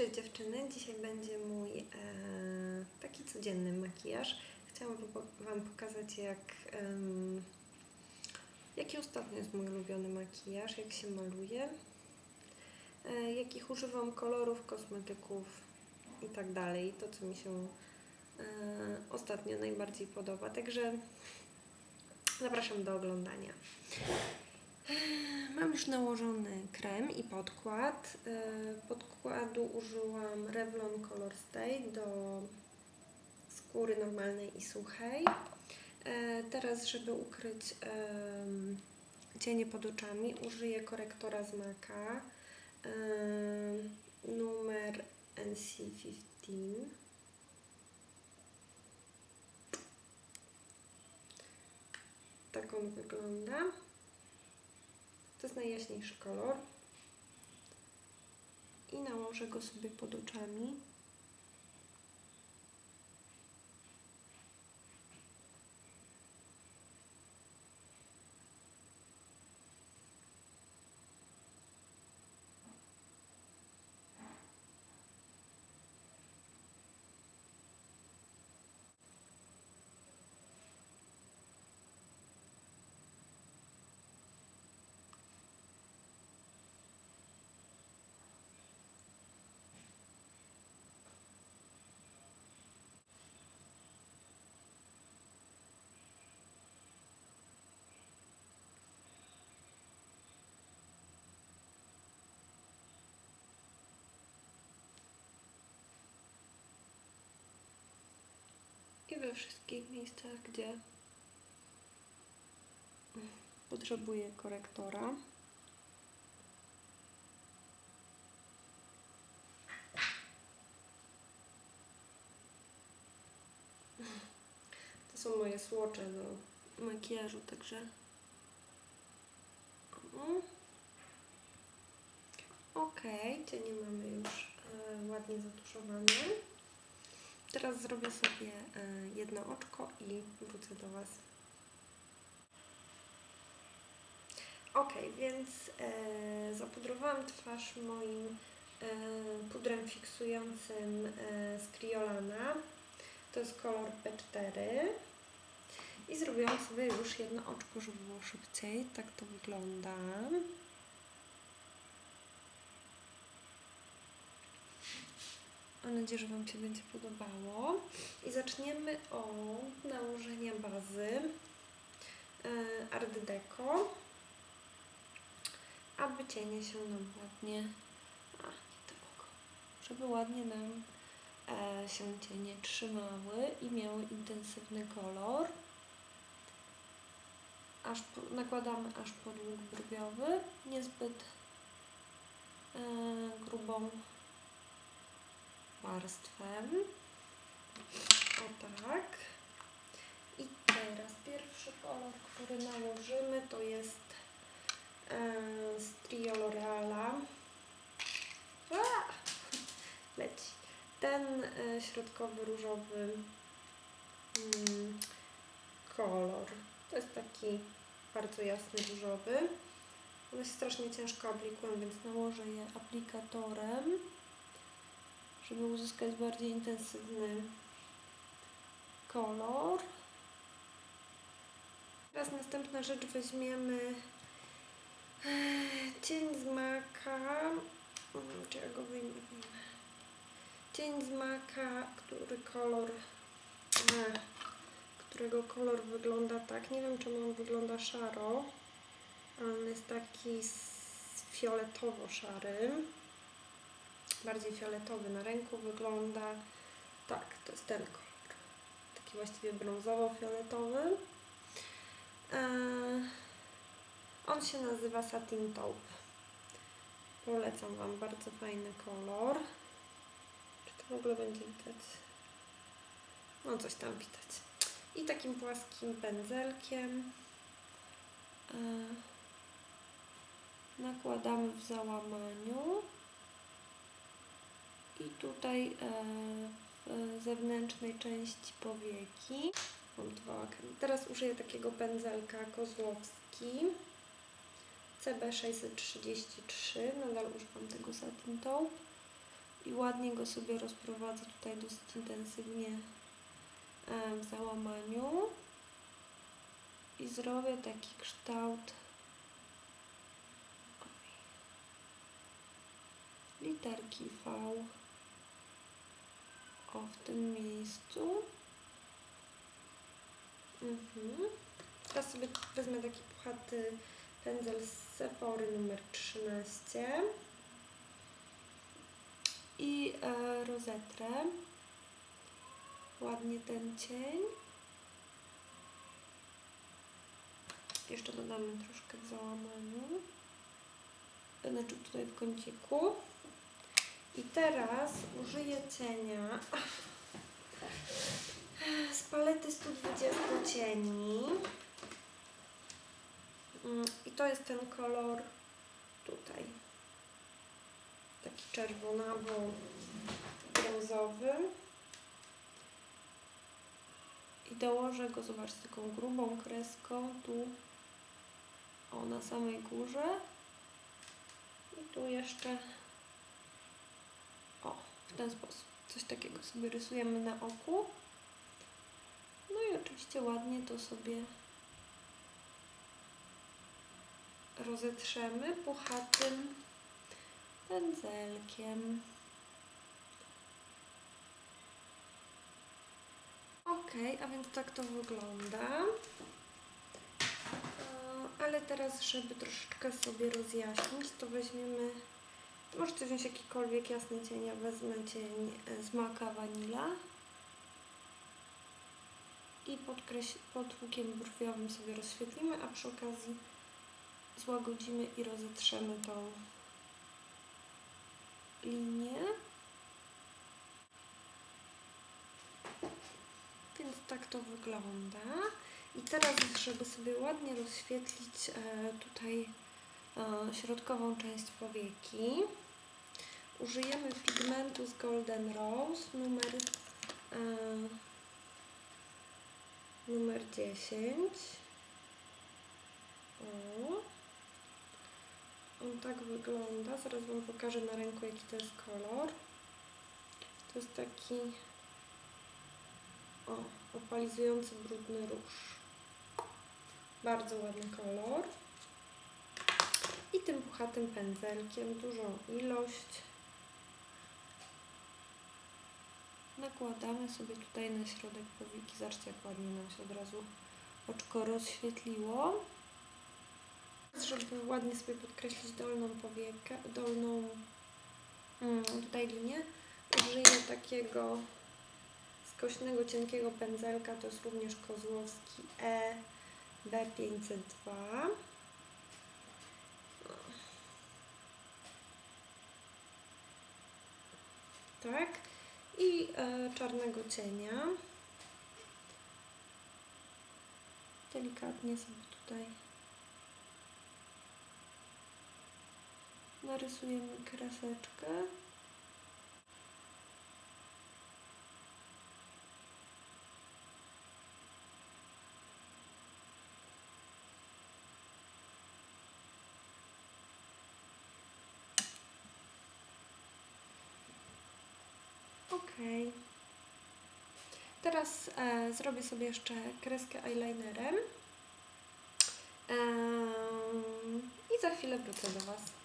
Cześć dziewczyny, dzisiaj będzie mój e, taki codzienny makijaż. Chciałam wam- pokazać, jak, em, jaki ostatnio jest mój ulubiony makijaż, jak się maluje, e, jakich używam kolorów, kosmetyków i tak dalej. To, co mi się e, ostatnio najbardziej podoba. Także zapraszam do oglądania. Mam już nałożony krem i podkład. E, Podkładu użyłam Revlon Color Stay do skóry normalnej i suchej. E, Teraz, żeby ukryć cienie pod oczami, użyję korektora z Maka em, numer NC15. Tak on wygląda. To jest najjaśniejszy kolor. I nałożę go sobie pod oczami. I we wszystkich miejscach, gdzie potrzebuję korektora. To są moje słocze do makijażu, także. Mhm. Okej, cienie mamy już e, ładnie zatuszowane. Teraz zrobię sobie e, jedno oczko i wrócę do Was. Ok, więc e, zapudrowałam twarz moim e, pudrem fiksującym e, z Criolana. To jest kolor P4. I zrobiłam sobie już jedno oczko, żeby było szybciej. Tak to wygląda. Mam nadzieję, że Wam się będzie podobało. I zaczniemy od nałożenia bazy e, Art Deco, aby cienie się nam ładnie, a nie żeby ładnie nam e, się cienie trzymały i miały intensywny kolor. Aż nakładamy aż pod łuk brwiowy, niezbyt e, grubą warstwę. O tak. I teraz pierwszy kolor, który nałożymy, to jest e, z Trio L'Oreala. Leci. Ten e, środkowy różowy mm, kolor. To jest taki bardzo jasny różowy. One się strasznie ciężko aplikują, więc nałożę je aplikatorem żeby uzyskać bardziej intensywny kolor. Teraz następna rzecz weźmiemy cień z maka. Mm, Czy ja go wyjmę? Cień z maka, który kolor, e, którego kolor wygląda tak. Nie wiem, czemu on wygląda szaro, ale on jest taki s- fioletowo-szary bardziej fioletowy na ręku wygląda. Tak, to jest ten kolor. Taki właściwie brązowo-fioletowy. Eee, on się nazywa Satin Taupe. Polecam Wam, bardzo fajny kolor. Czy to w ogóle będzie widać? No coś tam widać. I takim płaskim pędzelkiem eee, nakładamy w załamaniu i tutaj e, w zewnętrznej części powieki. Mam dwa. Teraz użyję takiego pędzelka Kozłowski. CB633, nadal używam tego satin taupe i ładnie go sobie rozprowadzę tutaj dosyć intensywnie e, w załamaniu. I zrobię taki kształt. Literki V o w tym miejscu mhm. teraz sobie wezmę taki puchaty pędzel z Sephory numer 13 i e, rozetrę ładnie ten cień. Jeszcze dodamy troszkę w załamaniu. Znaczy tutaj w kąciku. I teraz użyję cienia z palety 120 cieni. Mm, I to jest ten kolor tutaj. Taki czerwonawo-brązowy. I dołożę go, zobaczcie, taką grubą kreską tu, o, na samej górze. I tu jeszcze, w ten sposób. Coś takiego sobie rysujemy na oku. No i oczywiście ładnie to sobie rozetrzemy puchatym pędzelkiem. Ok, a więc tak to wygląda. E, Ale teraz, żeby troszeczkę sobie rozjaśnić, to weźmiemy, możecie wziąć jakikolwiek jasny cień, ja wezmę cień e, z maka vanilla i pod łukiem brwiowym sobie rozświetlimy, a przy okazji złagodzimy i rozetrzemy tą linię. Więc tak to wygląda. I teraz, żeby sobie ładnie rozświetlić e, tutaj e, środkową część powieki, użyjemy pigmentu z Golden Rose numer, e, numer 10. O. On tak wygląda. Zaraz Wam pokażę na ręku, jaki to jest kolor. To jest taki o, opalizujący brudny róż. Bardzo ładny kolor. I tym puchatym pędzelkiem dużą ilość nakładamy sobie tutaj na środek powieki. Zobaczcie, jak ładnie nam się od razu oczko rozświetliło. Żeby ładnie sobie podkreślić dolną powiekę, dolną mm, tutaj linię, użyję takiego skośnego, cienkiego pędzelka. To jest również Kozłowski E B502. Tak. I e, czarnego cienia. Delikatnie sobie tutaj narysujemy kreseczkę. Teraz e, zrobię sobie jeszcze kreskę eyelinerem. Em, I za chwilę wrócę do Was.